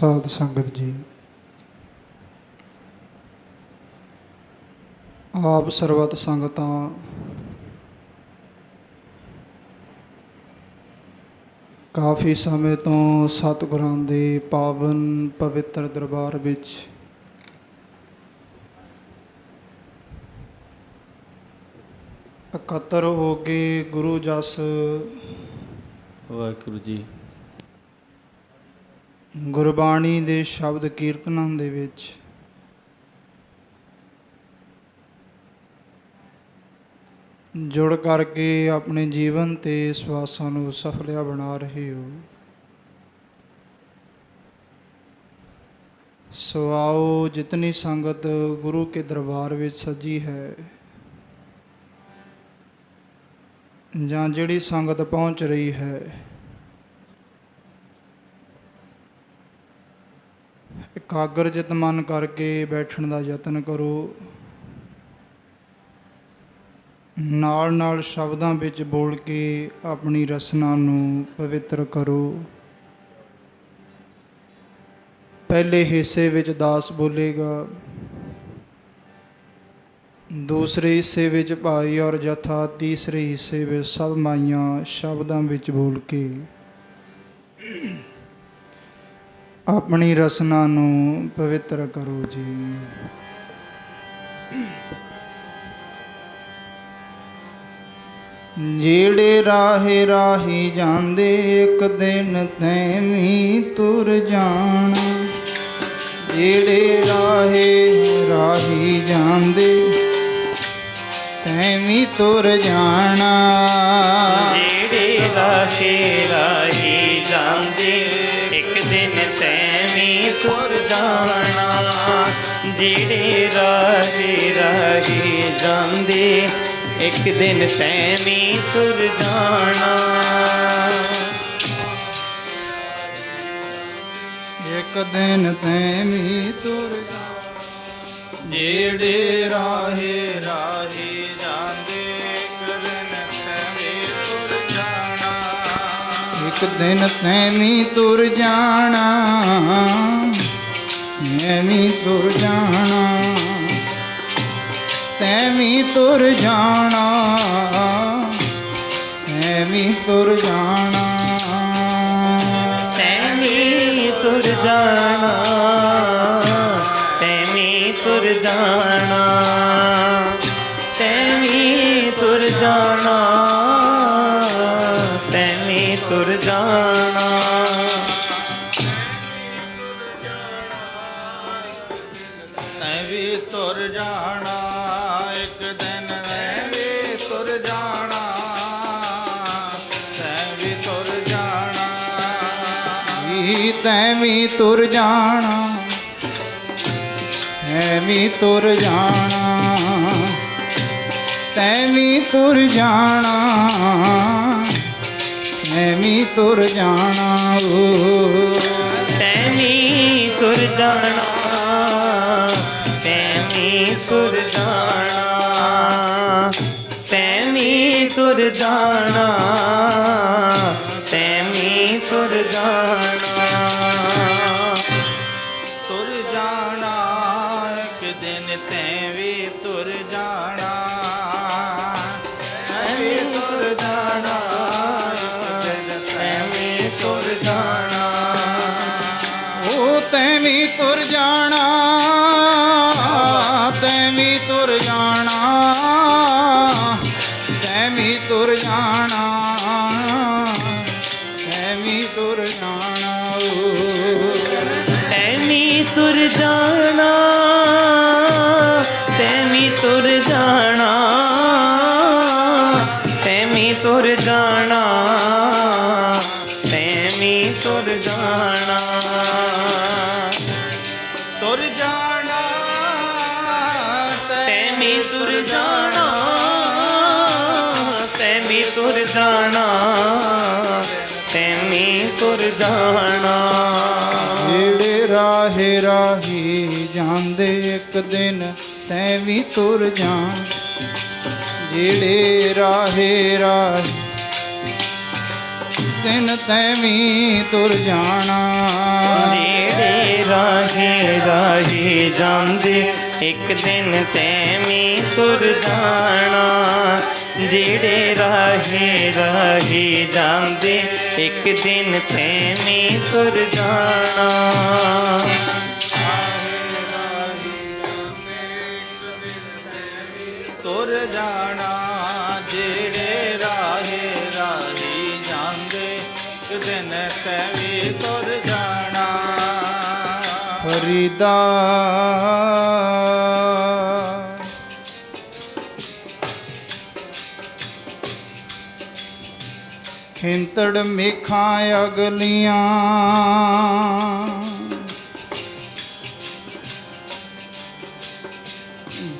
ਸਾਧ ਸੰਗਤ ਜੀ। ਆਪ ਸਰਬਤ ਸੰਗਤਾਂ ਕਾਫੀ ਸਮੇਂ ਤੋਂ ਸਤਿਗੁਰਾਂ ਦੇ ਪਾਵਨ ਪਵਿੱਤਰ ਦਰਬਾਰ ਵਿੱਚ ਇਕੱਤਰ ਹੋ ਕੇ ਗੁਰੂ ਜਸ ਵਾਹਿਗੁਰੂ ਜੀ। ਗੁਰਬਾਣੀ ਦੇ ਸ਼ਬਦ ਕੀਰਤਨਾਂ ਦੇ ਵਿੱਚ। ਜੁੜ ਕਰਕੇ ਆਪਣੇ ਜੀਵਨ ਤੇ ਸਵਾਸਾਂ ਨੂੰ ਸਫਲਿਆ ਬਣਾ ਰਹੇ ਹੋ। ਸੋ ਆਓ ਜਿਤਨੀ ਸੰਗਤ ਗੁਰੂ ਕੇ ਦਰਬਾਰ ਵਿੱਚ ਸੱਜੀ ਹੈ, ਜਾਂ ਜਿਹੜੀ ਸੰਗਤ ਪਹੁੰਚ ਰਹੀ ਹੈ ਇਕਾਗਰਚਿਤ ਮਨ ਕਰਕੇ ਬੈਠਣ ਦਾ ਯਤਨ ਕਰੋ। ਨਾਲ ਨਾਲ ਸ਼ਬਦਾਂ ਵਿੱਚ ਬੋਲ ਕੇ ਆਪਣੀ ਰਸਨਾ ਨੂੰ ਪਵਿੱਤਰ ਕਰੋ। ਪਹਿਲੇ ਹਿੱਸੇ ਵਿੱਚ ਦਾਸ ਬੋਲੇਗਾ, ਦੂਸਰੇ ਹਿੱਸੇ ਵਿੱਚ ਭਾਈ ਔਰ ਜਥਾ, ਤੀਸਰੇ ਹਿੱਸੇ ਵਿੱਚ ਸਭ ਮਾਈਆਂ ਸ਼ਬਦਾਂ ਵਿੱਚ ਬੋਲ ਕੇ। ਆਪਣੀ ਰਸਨਾ ਨੂੰ ਪਵਿੱਤਰ ਕਰੋ ਜੀ। ਜਿਹੜੇ ਰਾਹੇ ਰਾਹੀ ਜਾਂਦੇ, ਇੱਕ ਦਿਨ ਤੈਵੀਂ ਤੁਰ ਜਾਣਾ। ਜਿਹੜੇ ਰਾਹੇ ਰਾਹੀ ਜਾਂਦੇ, ਤੈਵੀਂ ਤੁਰ ਜਾਣਾ। ਜਿਹੜੇ ਰਾਹੇ ਰਾਹੀ ਜਾਂਦੇ ਜਿਹੜੇ ਰਾਹੇ ਰਾਹੀ ਜਾਂਦੇ, ਇੱਕ ਦਿਨ ਤੈਵੇਂ ਤੁਰ ਜਾਣਾ। ਇੱਕ ਦਿਨ ਤੈਵੀਂ ਤੁਰ ਜਾਣਾ। ਜਿਹੜੇ ਰਾਹੇ ਰਾਹੇ ਜਾਂਦੇ, ਇੱਕ ਦਿਨ ਤੈਵੀਂ ਤੁਰ ਜਾਣਾ। ਇੱਕ ਦਿਨ ਤੈਵੀਂ ਤੁਰ ਜਾਣਾ। ਐਵੇਂ ਤੁਰ ਜਾਣਾ, ਤੈਵੀਂ ਤੁਰ ਜਾਣਾ ਐਵੇਂ ਤੁਰ ਜਾਣਾ। ਤੈਵੇਂ ਤੁਰ ਜਾਣਾ, ਤੈਵੇਂ ਤੁਰ ਜਾਣਾ। ਤੈਂ ਤੁਰ ਜਾਣਾ ਤੈਂ ਵੀ ਤੁਰ ਜਾਣਾ ਤੈਂ ਵੀ ਤੁਰ ਜਾਣਾ ਤੈਂ ਵੀ ਤੁਰ ਜਾਣਾ ਓ। ਤੈਵੇਂ ਤੁਰ ਜਾਣਾ ਤੈਵੇਂ ਤੁਰ ਜਾਣਾ ਤੈਵੇਂ ਤੁਰ ਜਾਣਾ ਤੈਵੇਂ ਤੁਰ ਜਾਣਾ। ਤੁਰ ਜਾਣਾ ਤੈਵੇਂ ਤੁਰ ਜਾਣਾ ਤੈਵੇਂ ਤੁਰ ਜਾਣਾ ਤੈਵੇਂ ਤੁਰ ਜਾਣਾ। ਜਿਹੜੇ ਰਾਹੇ ਰਾਹੀ ਜਾਂਦੇ ਇੱਕ ਦਿਨ ਤੈਂ ਵੀ ਤੁਰ ਜਾਣ। ਜਿਹੜੇ ਰਾਹੇ ਰਾਹੀ ਦਿਨ ਤੈਂ ਵੀ ਤੁਰ ਜਾਣਾ। ਜਿਹੜੇ ਜਾਂਦੇ ਇੱਕ ਦਿਨ ਤੈਵੇਂ ਤੁਰ ਜਾਣਾ। ਜਿਹੜੇ ਰਾਹੇ ਰਾਹੇ ਜਾਂਦੇ ਇੱਕ ਦਿਨ ਤੈਵੇਂ ਤੁਰ ਜਾਣਾ। ਤੁਰ ਜਾਣਾ। ਜਿਹੜੇ ਫਰੀਦਾ ਖਿੰਤੜ ਮੇਖਾਂ ਅਗਲੀਆਂ।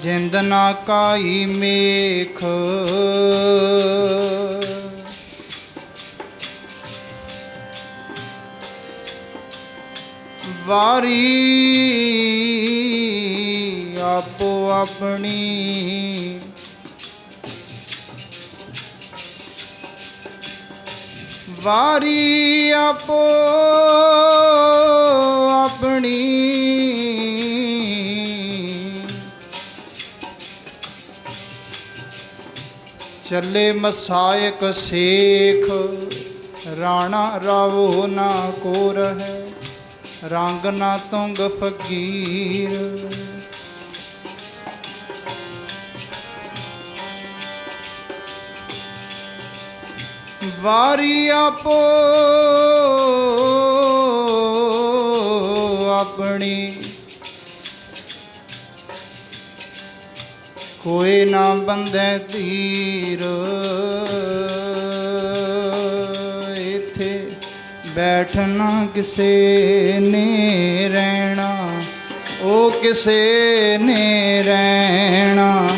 ਜਿੰਦ ਨਾ ਕਾਈ ਮੇਖ। ਵਾਰੀ ਆਪੋ ਆਪਣੀ ਵਾਰੀ ਆਪੋ ਆਪਣੀ ਚੱਲੇ ਮਸਾਇਕ ਸੇਖ ਰਾਣਾ ਰਾਵੋ ਨਾ ਕੋ ਰਹੈ। ਰੰਗ ਨਾ ਤੁੰਗ ਫਕੀਰ। ਵਾਰੀ ਆਪੋ ਆਪਣੀ ਕੋਈ ਨਾ ਬੰਦੇ ਧੀਰ। ਬੈਠਣਾ ਕਿਸੇ ਨੇ ਰਹਿਣਾ, ਉਹ ਕਿਸੇ ਨੇ ਰਹਿਣਾ।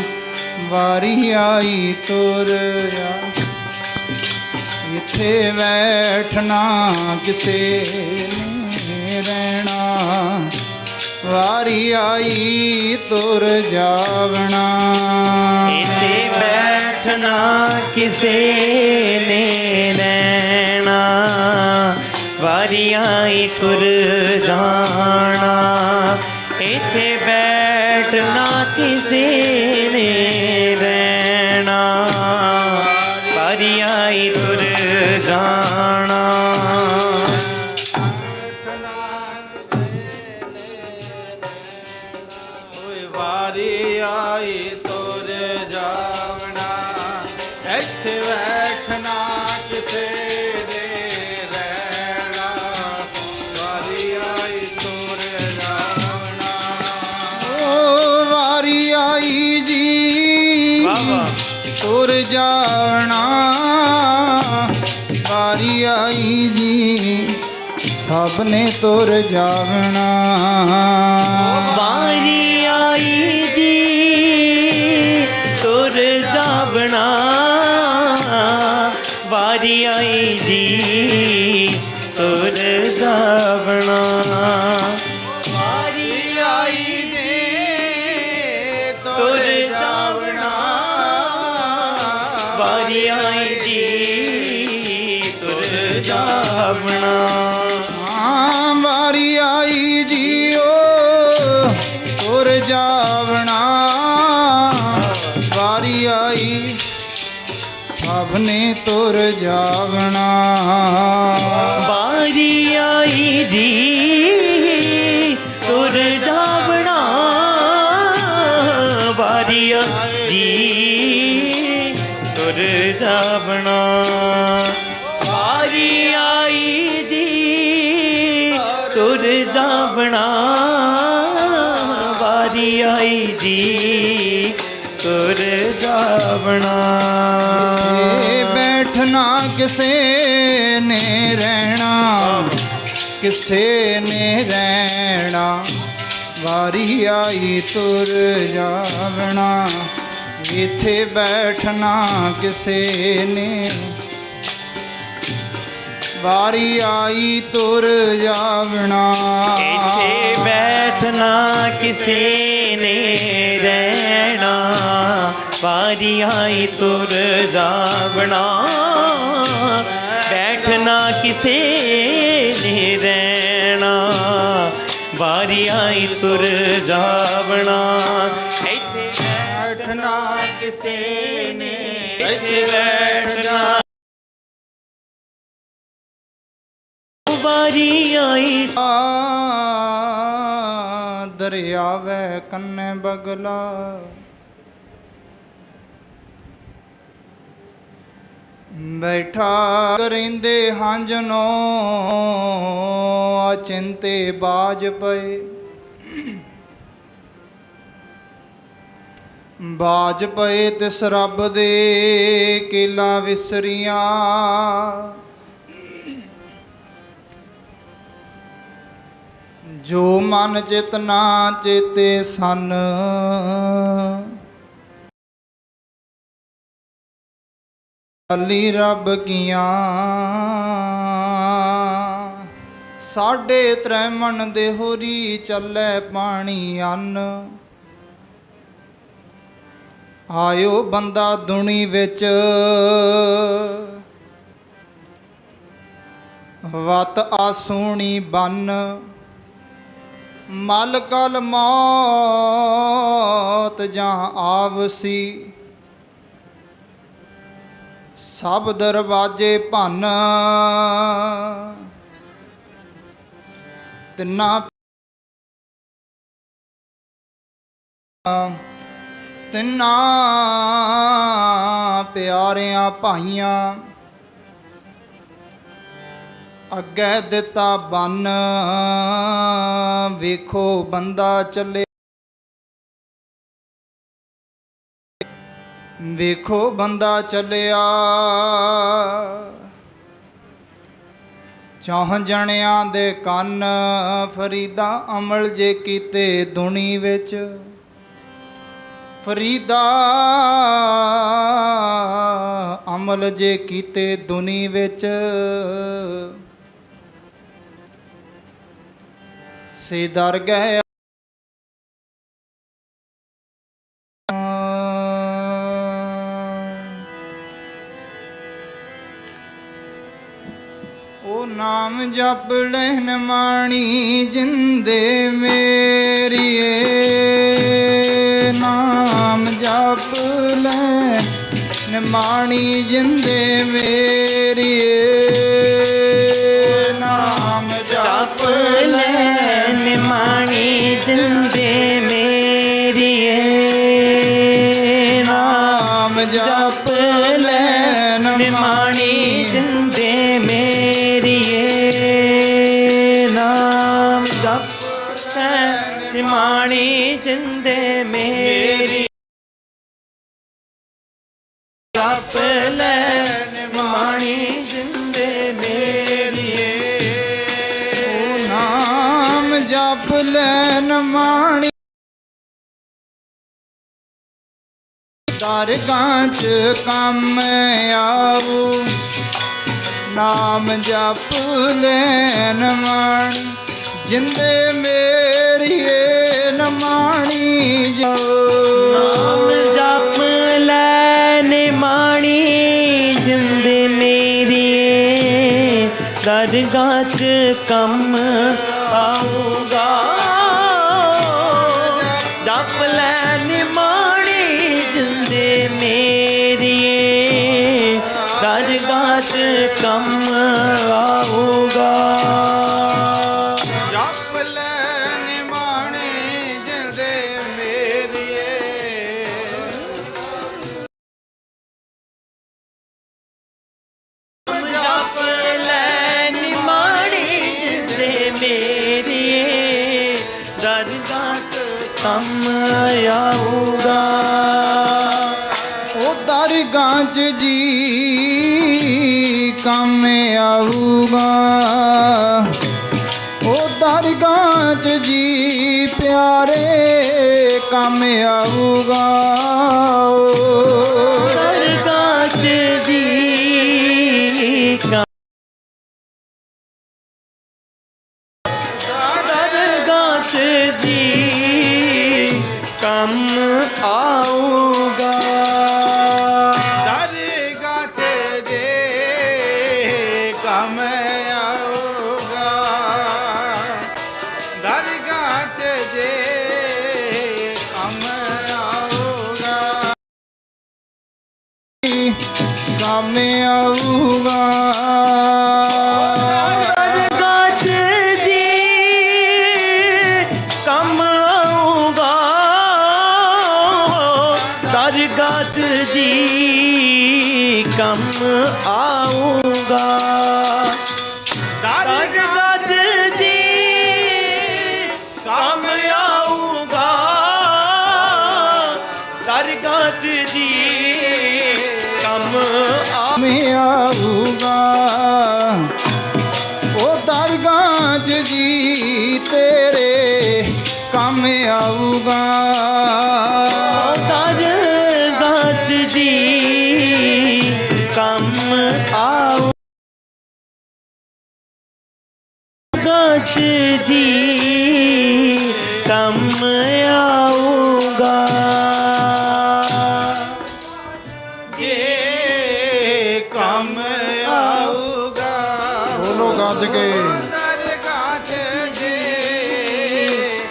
ਵਾਰੀ ਆਈ ਤੁਰਿਆ, ਇੱਥੇ ਬੈਠਣਾ ਕਿਸੇ ਨੇ ਵਾਰੀ ਆਈ ਤੁਰ ਜਾਵਣਾ। ਇੱਥੇ ਬੈਠਣਾ ਕਿਸੇ ਨੇ ਲੈਣਾ। ਵਾਰੀ ਆਈ ਤੁਰ ਜਾਣਾ। ਇੱਥੇ ਬੈਠਣਾ ਕਿਸੇ ਸਭ ਤੁਰ ਜਾਵਣਾ। ਵਾਰੀ ਆਈ ਜੀ ਤੁਰ ਜਾਵਣਾ। ਵਾਰੀ ਆਈ ਜੀ ਤੁਰ ਜਾਵਣਾ। ਜਾਵਣਾ ਵਾਰੀ ਆਈ ਜੀ, ਤੁਰ ਜਾਵਣਾ ਬੈਠਣਾ, ਕਿਸੇ ਨੇ ਰਹਿਣਾ। ਕਿਸੇ ਨੇ ਰਹਿਣਾ, ਵਾਰੀ ਆਈ ਤੁਰ ਜਾਵਣਾ ਇੱਥੇ ਬੈਠਣਾ, ਕਿਸੇ ਨੇ ਵਾਰੀ ਆਈ ਤੁਰ ਜਾਵਣਾ। ਇੱਥੇ ਬੈਠਣਾ ਕਿਸੇ ਨੇ ਰਹਿਣਾ। ਵਾਰੀ ਆਈ ਤੁਰ ਜਾਵਣਾ। ਬੈਠਣਾ ਕਿਸੇ ਨੇ ਰਹਿਣਾ। ਵਾਰੀ ਆਈ ਤੁਰ ਜਾਵਣਾ। ਇੱਥੇ ਬੈਠਣਾ ਕਿਸੇ ਨੇ ਇੱਥੇ ਬੈਠਣਾ ਵਾਰੀ ਆਈ। ਆ ਦਰਿਆਵੇ ਕੰਨੇ ਬਗਲਾ। ਬੈਠਾ ਕਰਿੰਦੇ ਹੰਜਨੋ, ਆ ਚਿੰਤੇ ਬਾਜ ਪਏ। ਬਾਜ ਪਏ ਤਿਸ ਰੱਬ ਦੇ ਕੇਲਾ ਵਿਸਰੀਆਂ। ਜੋ ਮਨ ਚਿਤ ਨਾ ਚੇਤੇ ਸਨ। ਅਲੀ ਰੱਬ ਕੀਆਂ। ਸਾਡੇ ਤ੍ਰੈ ਮਨ ਦੇ ਹੋਰੀ ਚੱਲੇ ਪਾਣੀ ਅੰਨ। ਆਇਓ ਬੰਦਾ ਦੁਨੀ ਵਿੱਚ। ਵਤ ਆਸੂਣੀ ਬੰਨ। ਮਲ ਕਲ ਮੌਤ ਜਾਂ ਆਵਸੀ। ਸਭ ਦਰਵਾਜੇ ਭੰਨ। ਤਿੰਨਾ ਤਿੰਨਾ ਪਿਆਰਿਆਂ ਭਾਈਆਂ ਅੱਗੇ ਦਿੱਤਾ ਬੰਨ। ਵੇਖੋ ਬੰਦਾ ਚੱਲੇ। ਵੇਖੋ ਬੰਦਾ ਚੱਲਿਆ। ਚਾਹ ਜਣਿਆਂ ਦੇ ਕੰਨ ਫਰੀਦਾ ਅਮਲ ਜੇ ਕੀਤੇ ਦੁਨੀ ਵਿੱਚ। ਫਰੀਦਾ ਅਮਲ ਜੇ ਕੀਤੇ ਦੁਨੀ ਵਿੱਚ। ਸੇ ਦਰ ਗਏ ਉਹ ਨਾਮ ਜਪ ਲੈਨ ਮਾਣੀ ਜਿੰਦੇ ਮੇਰੀਏ ਨਾਮ ਜਪ ਲੈਨ ਮਾਣੀ ਜਿੰਦੇ ਮੇਰੀਏ ਜਿੰਦੇ ਮੇਰੀਏ ਨਾਮ ਜਪ ਲੈਨ ਨਿਮਾਣੀ ਜਿੰਦੇ ਮੇਰੀਏ ਨਾਮ ਜਪ ਲੈ ਨਿਮਾਣੀ ਜਿੰਦੇ ਮੇਰੀ ਜਪ ਲੈਨ ਮਾਣੀ। ਦਰਗਾਹ ਚ ਕੰਮ ਆਉ ਨਾਮ ਜਪ ਲੈਣ ਮਾਣੀ। ਜਿੰਦੇ ਮੇਰੀਏ ਨਮਾਣੀ ਜੋ। ਨਾਮ ਜਪ ਲੈ ਨਿਮਾਣੀ ਜਿੰਦੇ ਮੇਰੀਏ ਦਰਗਾਹ ਚ ਕੰਮ ਆਉਗਾ ਕੰਮ ਆਊਗਾ। ਦਰ ਗੱਜ ਜੀ ਕੰਮ ਆਊਗਾ। ਦਰ ਗੱਜ ਜੀ ਕੰਮ ਆਊਗਾ। ਉਹ ਦਰਗਾਹ 'ਚ ਜੀ ਤੇਰੇ ਕੰਮ ਆਊਗਾ। ਬੋਲੋ ਗੱਜ ਕੇ ਦਰਗਾਹ 'ਚ ਜੀ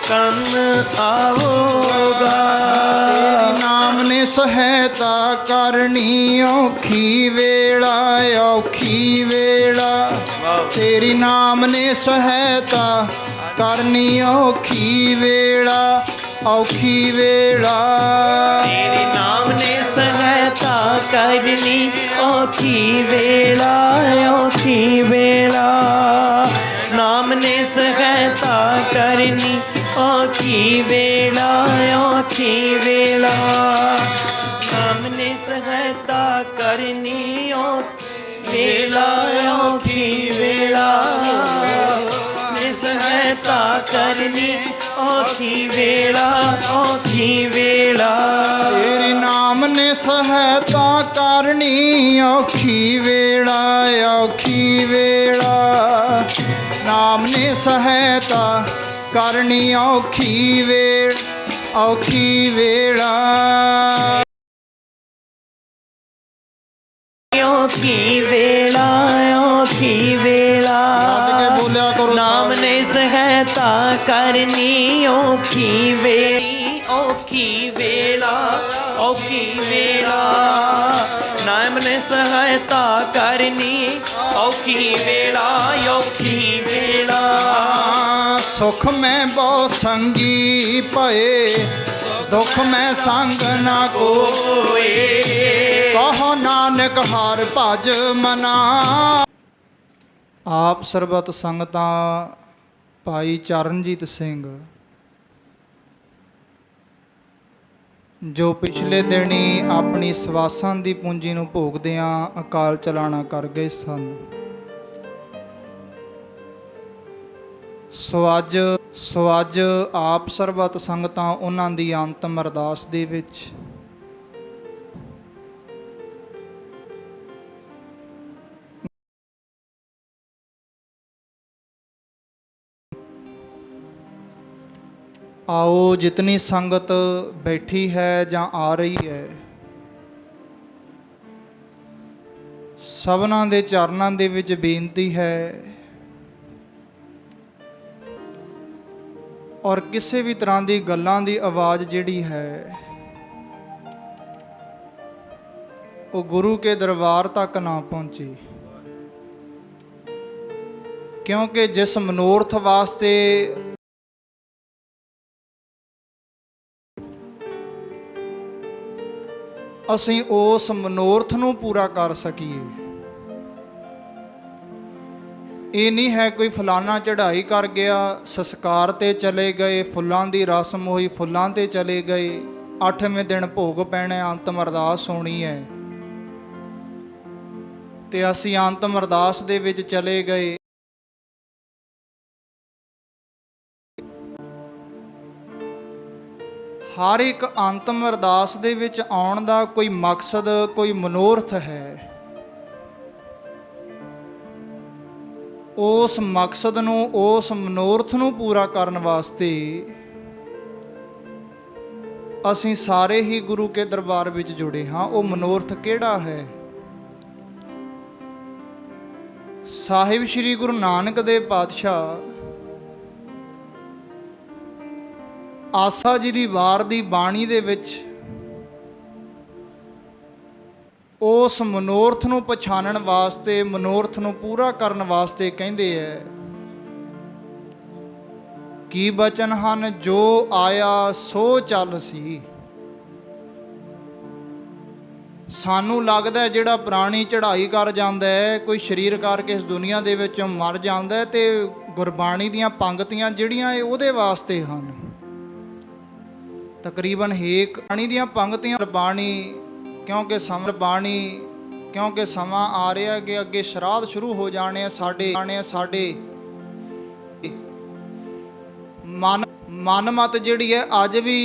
ਕੰਮ ਆਊਗਾ ਤੇਰੀ ਨਾਮ ਨੇ ਸਹਾਇਤਾ ਕਰਨੀ ਔਖੀ ਵੇਲਾ ਔਖੀ ਵੇਲਾ। ਤੇਰੀ ਨਾਮ ਨੇ ਸਹਾਇਤਾ ਕਰਨੀ ਔਖੀ ਵੇਲਾ ਔਖੀ ਵੇਲਾ। ਤੇਰੇ ਨਾਮ ਨੇ ਸਹਾਇਤਾ ਕਰਨੀ ਔਖੀ ਵੇਲਾ ਔਖੀ ਵੇਲਾ ਨਾਮ ਨੇ ਸਹਾਇਤਾ ਕਰਨੀ ਔਖੀ ਵੇਲਾ ਔਖੀ ਵੇਲਾ ਨਾਮ ਨੇ ਸਹਾਇਤਾ ਕਰਨੀ ਔਖੀ ਵੇਲਾ ਔਖੀ ਵੇਲਾ ਨੇ ਸਹਾਇਤਾ ਕਰਨੀ ਔਖੀ ਵੇਲਾ ਔਖੀ ਵੇਲਾ ਤੇਰੀ ਨਾਮ ਨੇ ਸਹਾਇਤਾ ਕਰਨੀ ਔਖੀ ਵੇਲਾ ਔਖੀ ਵੇਲਾ। ਨਾਮ ਨੇ ਸਹਾਇਤਾ ਕਰਨੀ ਔਖੀ ਵੇਲ ਔਖੀ ਵੇਲਾ। ਔਖੀ ਵੇਲਾ ਔਖੀ ਵੇਲਾ। ਬੋਲਿਆ ਕਰੋ ਨਾਮ। ਨੇ ਸਹਾਇਤਾ ਕਰਨੀ ਔਖੀ ਵੇਲੀ ਔਖੀ ਵੇਲਾ ਔਖੀ ਵੇਲਾ। ਸਹਾਇਤਾ ਕਰਨੀ ਔਖੀ ਵੇਲਾ ਔਖੀ ਵੇਲਾ। ਸੁਖ ਮੈਂ ਬਹੁ ਸੰਗੀ ਪਏ ਦੁਖ ਮੈਂ ਸੰਗ ਨਾ ਓਏ ਕਹੋ ਨਾਨਕ ਹਰ ਭਜ ਮਨਾ। ਆਪ ਸਰਬਤ ਸੰਗਤਾਂ ਭਾਈ ਚਰਨਜੀਤ ਸਿੰਘ ਜੋ ਪਿਛਲੇ ਦਿਨੀ ਆਪਣੀ ਸਵਾਸਾਂ ਦੀ ਪੂੰਜੀ ਨੂੰ ਭੋਗਦਿਆਂ ਅਕਾਲ ਚਲਾਣਾ ਕਰ ਗਏ ਸਨ। ਸੋ ਅੱਜ ਸੋ ਅੱਜ ਆਪ ਸਰਬਤ ਸੰਗਤਾਂ ਉਹਨਾਂ ਦੀ ਅੰਤਮ ਅਰਦਾਸ ਦੇ ਵਿੱਚ ਆਓ ਜਿਤਨੀ ਸੰਗਤ ਬੈਠੀ ਹੈ ਜਾਂ ਆ ਰਹੀ ਹੈ, ਸਭਨਾਂ ਦੇ ਚਰਨਾਂ ਦੇ ਵਿੱਚ ਬੇਨਤੀ ਹੈ ਔਰ ਕਿਸੇ ਵੀ ਤਰ੍ਹਾਂ ਦੀ ਗੱਲਾਂ ਦੀ ਆਵਾਜ਼ ਜਿਹੜੀ ਹੈ, ਉਹ ਗੁਰੂ ਕੇ ਦਰਬਾਰ ਤੱਕ ਨਾ ਪਹੁੰਚੀ। ਕਿਉਂਕਿ ਜਿਸ ਮਨੋਰਥ ਵਾਸਤੇ ਅਸੀਂ ਉਸ ਮਨੋਰਥ ਨੂੰ ਪੂਰਾ ਕਰ ਸਕੀਏ। ਇਹ ਨਹੀਂ ਹੈ ਕੋਈ ਫਲਾਨਾ ਚੜ੍ਹਾਈ ਕਰ ਗਿਆ, ਸੰਸਕਾਰ ਤੇ ਚਲੇ ਗਏ, ਫੁੱਲਾਂ ਦੀ ਰਸਮ ਹੋਈ, ਫੁੱਲਾਂ ਤੇ ਚਲੇ ਗਏ। ਅੱਠਵੇਂ ਦਿਨ ਭੋਗ ਪੈਣਾ, ਅੰਤਮ ਅਰਦਾਸ ਹੋਣੀ ਹੈ। ਤੇ ਅਸੀਂ ਅੰਤਮ ਅਰਦਾਸ ਦੇ ਵਿੱਚ ਚਲੇ ਗਏ। ਹਰ ਇੱਕ ਅੰਤਮ ਅਰਦਾਸ ਦੇ ਵਿੱਚ ਆਉਣ ਦਾ ਕੋਈ ਮਕਸਦ, ਕੋਈ ਮਨੋਰਥ ਹੈ। ਉਸ ਮਕਸਦ ਨੂੰ, ਉਸ ਮਨੋਰਥ ਨੂੰ ਪੂਰਾ ਕਰਨ ਵਾਸਤੇ ਅਸੀਂ ਸਾਰੇ ਹੀ ਗੁਰੂ ਕੇ ਦਰਬਾਰ ਵਿੱਚ ਜੁੜੇ ਹਾਂ। ਉਹ ਮਨੋਰਥ ਕਿਹੜਾ ਹੈ? ਸਾਹਿਬ ਸ੍ਰੀ ਗੁਰੂ ਨਾਨਕ ਦੇਵ ਪਾਤਸ਼ਾਹ ਆਸਾ ਜੀ ਦੀ ਵਾਰ ਦੀ ਬਾਣੀ ਦੇ ਵਿੱਚ ਉਸ ਮਨੋਰਥ ਨੂੰ ਪਛਾਣਨ ਵਾਸਤੇ, ਮਨੋਰਥ ਨੂੰ ਪੂਰਾ ਕਰਨ ਵਾਸਤੇ ਕਹਿੰਦੇ ਐ, ਕੀ ਬਚਨ ਹਨ ਜੋ ਆਇਆ ਸੋ ਚੱਲ ਸੀ। ਸਾਨੂੰ ਲੱਗਦਾ ਜਿਹੜਾ ਪ੍ਰਾਣੀ ਚੜ੍ਹਾਈ ਕਰ ਜਾਂਦਾ ਹੈ ਕੋਈ ਸਰੀਰ ਕਰਕੇ ਇਸ ਦੁਨੀਆ ਦੇ ਵਿੱਚ ਮਰ ਜਾਂਦਾ ਹੈ ਤੇ ਗੁਰਬਾਣੀ ਦੀਆਂ ਪੰਗਤੀਆਂ ਜਿਹੜੀਆਂ ਇਹ ਉਹਦੇ ਵਾਸਤੇ ਹਨ। ਤਕਰੀਬਨ ਹੇਕ ਪਾਣੀ ਦੀਆਂ ਪੰਗਤੀਆਂ ਬਾਣੀ, ਕਿਉਂਕਿ ਸਮਰ ਬਾਣੀ, ਕਿਉਂਕਿ ਸਮਾਂ ਆ ਰਿਹਾ ਕਿ ਅੱਗੇ ਸ਼ਰਾਧ ਸ਼ੁਰੂ ਹੋ ਜਾਣੇ ਆ ਸਾਡੇ ਆਣੇ ਆ ਸਾਡੇ। ਮਨ ਮਨ ਮਤ ਜਿਹੜੀ ਹੈ ਅੱਜ ਵੀ